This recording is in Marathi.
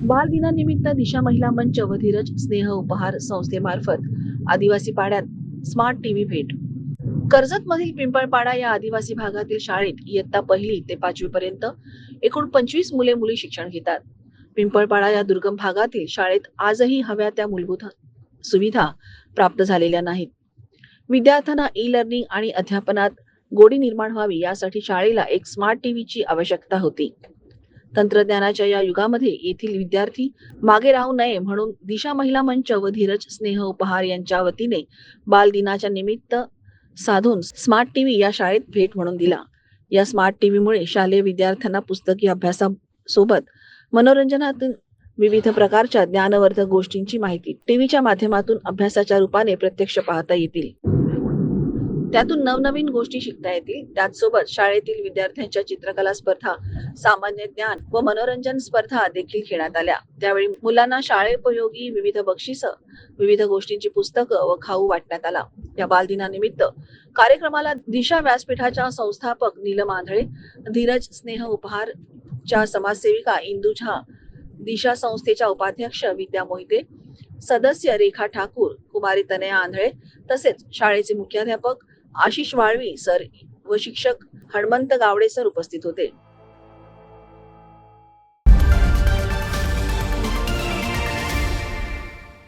बालदिनानिमित्त दिशा महिला मंच व धीरज स्नेह उपहार संस्थेमार्फत. आदिवासी पाड्यात स्मार्ट टीव्ही भेट. कर्जत मधील पिंपळपाडा या आदिवासी भागातील शाळेत इयत्ता पहिली ते पाचवी पर्यंत एकूण पंचवीस मुले मुली शिक्षण घेतात. पिंपळपाडा या दुर्गम भागातील शाळेत आजही हव्या त्या मूलभूत सुविधा प्राप्त झालेल्या नाहीत. विद्यार्थ्यांना ई लर्निंग आणि अध्यापनात गोडी निर्माण व्हावी यासाठी शाळेला एक स्मार्ट टीव्हीची आवश्यकता होती. तंत्रज्ञानाच्या या युगामध्ये येथील विद्यार्थी मागे राहू नये म्हणून दिशा महिला मंच व धीरज स्नेह उपहार यांच्या वतीने बालदिनाच्या निमित्त साधून स्मार्ट टीव्ही या शाळेत भेट म्हणून दिला. या स्मार्ट टीव्हीमुळे शालेय विद्यार्थ्यांना पुस्तकी अभ्यासासोबत मनोरंजनातून विविध प्रकारच्या ज्ञानवर्धक गोष्टींची माहिती टीव्हीच्या माध्यमातून अभ्यासाच्या रूपाने प्रत्यक्ष पाहता येतील. त्यातून नवनवीन गोष्टी शिकता येतील. त्याचसोबत शाळेतील विद्यार्थ्यांच्या चित्रकला स्पर्धा सामान्य ज्ञान व मनोरंजन स्पर्धा देखील घेण्यात आल्या. त्यावेळी मुलांना शाळेपयोगी विविध बक्षिस विविध गोष्टींची पुस्तकं व खाऊ वाटण्यात आला. या बालदिनानिमित्त कार्यक्रमाला दिशा व्यासपीठाच्या संस्थापक नीलम आंधळे धीरज स्नेह उपहार च्या समाजसेविका इंदू झा दिशा संस्थेच्या उपाध्यक्ष विद्या मोहिते सदस्य रेखा ठाकूर कुमारी तनया आंधळे तसेच शाळेचे मुख्याध्यापक आशिष वाळवी सर व शिक्षक हणमंत गावडे सर उपस्थित होते.